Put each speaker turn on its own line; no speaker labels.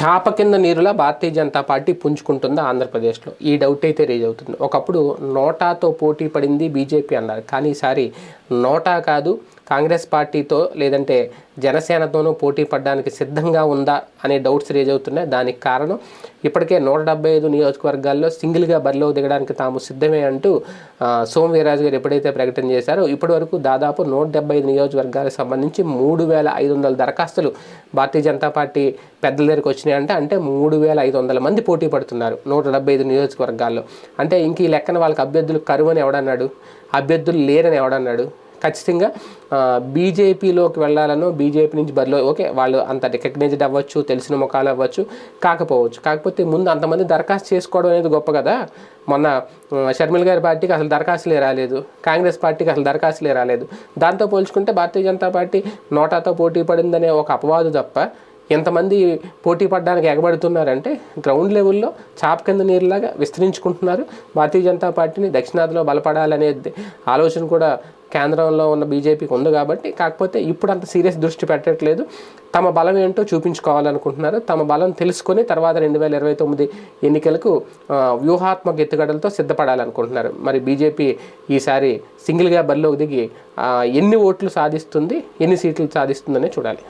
చాప కింద నీరులా భారతీయ జనతా పార్టీ పుంజుకుంటుందా ఆంధ్రప్రదేశ్లో? ఈ డౌట్ అయితే రేజ్ అవుతుంది. ఒకప్పుడు నోటాతో పోటీ పడింది బీజేపీ అన్నారు. కానీ ఈసారి నోటా కాదు కాంగ్రెస్ పార్టీతో లేదంటే జనసేనతోనూ పోటీ పడడానికి సిద్ధంగా ఉందా అనే డౌట్స్ రేజ్ అవుతున్నాయి. దానికి కారణం ఇప్పటికే నూట డెబ్బై ఐదు నియోజకవర్గాల్లో సింగిల్గా బరిలో దిగడానికి తాము సిద్ధమే అంటూ ఆ, వీర్రాజు గారు ఎప్పుడైతే ప్రకటన చేశారో ఇప్పటి వరకు దాదాపు నూట డెబ్బై ఐదు నియోజకవర్గాలకు సంబంధించి మూడు వేల ఐదు వందల దరఖాస్తులు భారతీయ జనతా పార్టీ పెద్దల దగ్గరికి వచ్చినాయంటే అంటే మూడు వేల ఐదు వందల మంది పోటీ పడుతున్నారు నూట డెబ్బై ఐదు నియోజకవర్గాల్లో. అంటే ఇంక ఈ లెక్కన వాళ్ళకి అభ్యర్థులు కరువు అని ఎవడన్నాడు? అభ్యర్థులు లేరని ఎవడన్నాడు? ఖచ్చితంగా బీజేపీలోకి వెళ్ళాలనో బీజేపీ నుంచి బరిలో ఓకే వాళ్ళు అంత రికగ్నైజ్డ్ అవ్వచ్చు తెలిసిన ముఖాలు అవ్వచ్చు కాకపోవచ్చు. కాకపోతే ముందు అంతమంది దరఖాస్తు చేసుకోవడం అనేది గొప్ప కదా? మొన్న ఆ, షర్మిల గారి పార్టీకి అసలు దరఖాస్తులే రాలేదు. కాంగ్రెస్ పార్టీకి అసలు దరఖాస్తులే రాలేదు. దాంతో పోల్చుకుంటే భారతీయ జనతా పార్టీ నోటాతో పోటీ పడిందనే ఒక అపవాదు తప్ప ఎంతమంది పోటీ పడడానికి ఎగబడుతున్నారంటే గ్రౌండ్ లెవెల్లో చాప కింద నీరులాగా విస్తరించుకుంటున్నారు. భారతీయ జనతా పార్టీని దక్షిణాదిలో బలపడాలనే ఆలోచన కూడా కేంద్రంలో ఉన్న బీజేపీకి ఉంది కాబట్టి కాకపోతే ఇప్పుడు అంత సీరియస్ దృష్టి పెట్టట్లేదు. తమ బలం ఏంటో చూపించుకోవాలనుకుంటున్నారు. తమ బలం తెలుసుకొని తర్వాత రెండు వేల ఇరవై తొమ్మిది ఎన్నికలకు వ్యూహాత్మక ఎత్తుగడలతో సిద్ధపడాలనుకుంటున్నారు. మరి బీజేపీ ఈసారి సింగిల్గా బరిలోకి దిగి ఎన్ని ఓట్లు సాధిస్తుంది ఎన్ని సీట్లు సాధిస్తుందనే చూడాలి.